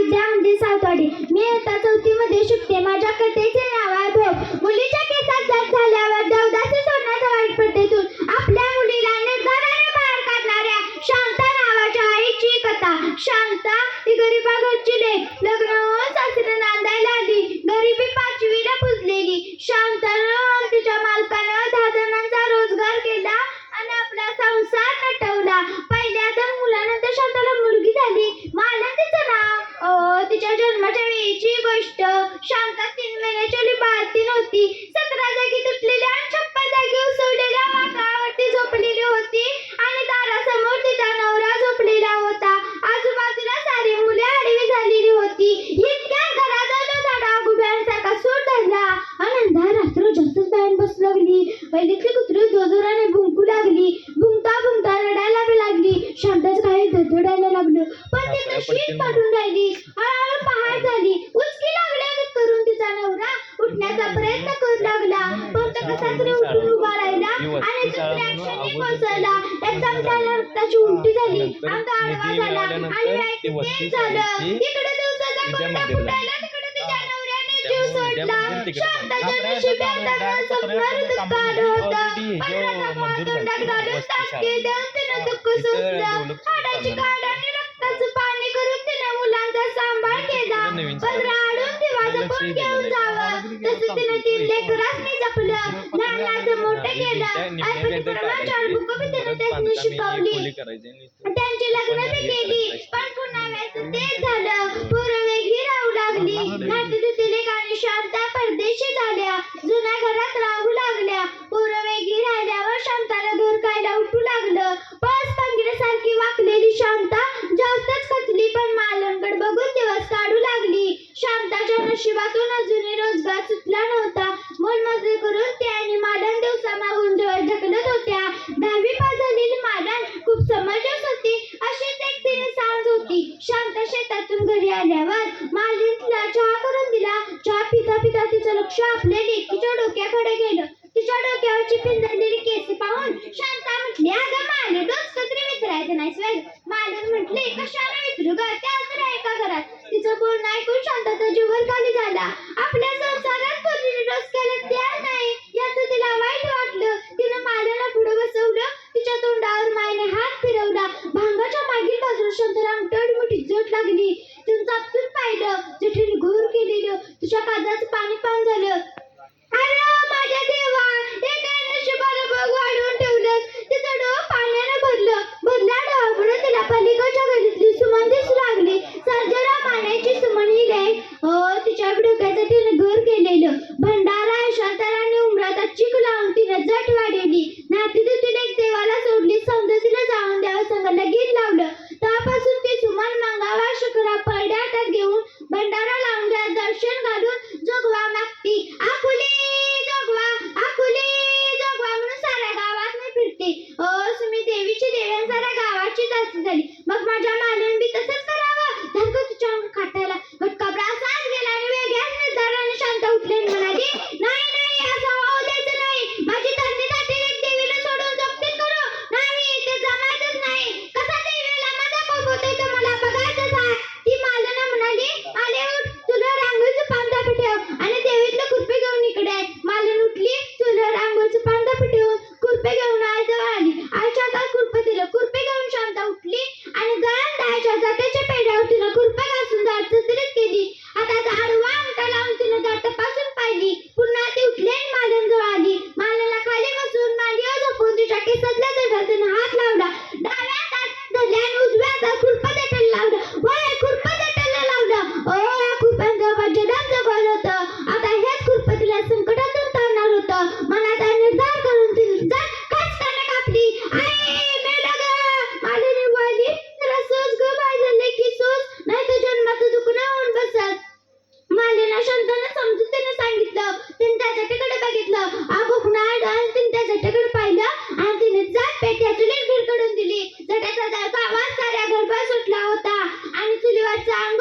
महाविद्यालय सावताडी मी आता चौथीमध्ये शिकते माझ्या कथेचे नाव ती पडून राहिली. हळूहळू पहाट झाली. उचकी लागल्या करून तिचा नवरा उठण्याचा प्रयत्न करू लागला. पण तो कसा तरी उठून उभा राहिला आणि दुसऱ्या क्षणी कोसळला. त्या चांगल्याला रक्ताची उलटी झाली. अंग आडवा झाला. आणि झालं. इकडे दिवसाचा कोंडा फुटायला तिकडे तिच्या नवऱ्याने जीव सोडला. शांताच्या नशिबात आता स्वप्नात दुःख आलं होतं. पण रथामुळे तोंडात घालून टाके देऊन तिनं दुःख सोसलं हाडाची काढ आणि रक्ताचं पाणी करून तिने मुलांचा सांभाळ केला पण राडून दिवाचं कोण घेऊन जावं. तसं तिने तीन लेकरांनी जपलं. लहानाचं मोठं केलं. आणि चार बुकं बी तिने त्यातनं शिकवली त्यांची लग्न बी केली. पण पुन्हा व्याचं तेच झालं. पोरं वेगळी राहू लागली. नाती तिथे आणि शांता परदेशी झाल्या. जुन्या घरात तिचं लक्ष आपल्या लेकीच्या डोक्याकडे गेलं. तिच्या डोक्यावरची पिंजरलेली केस पाहून शांता म्हटली अगं माले डोसकं तरी विचारायचं नाही स्वयं मालक म्हटले कशाला विचारू ग? त्या तर एका घरात तिचं बोलणं ऐकून शांताचा जीवन खाली झाला. आपल्या संसारात कोणी डोसक्याला द्या नाही. याचं तिला वाईट वाटलं. तिनं माल्याला पुढे बसवलं. तिच्या तोंडावर मायने हात फिरवला. भांगाच्या मागील बाजूला शांताला अंगठ्यावर जोट लागली. तिनं चापसून पाहिलं. जठीने घोर केलेलं तिच्या काजाचं पाणी झाली. मग माझ्या सांगितलं तिने त्याच्या तिकडे बघितलं. आगोपणा आणि तिने त्याच्या तिकडे पाहिलं आणि तिने जात पेट्या चुलीत भिरकडून दिली. जटाचा गावात साऱ्या घरभर सुटला होता आणि चुलीवरचा अंग